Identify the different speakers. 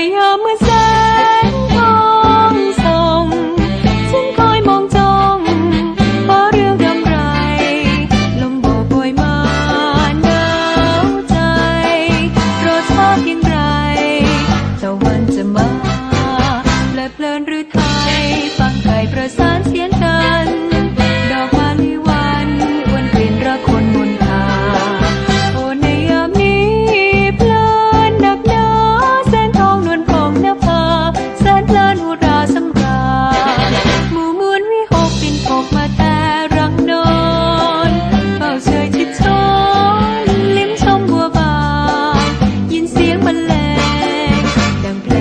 Speaker 1: ยยามเมื่อแสงทองส่องฉันคอยมองจ้องเพราะเรื่องกำไร ลมโบกโอยมาหนาวใจรอชาติเพียงไรตะวันจะมาและเพลิน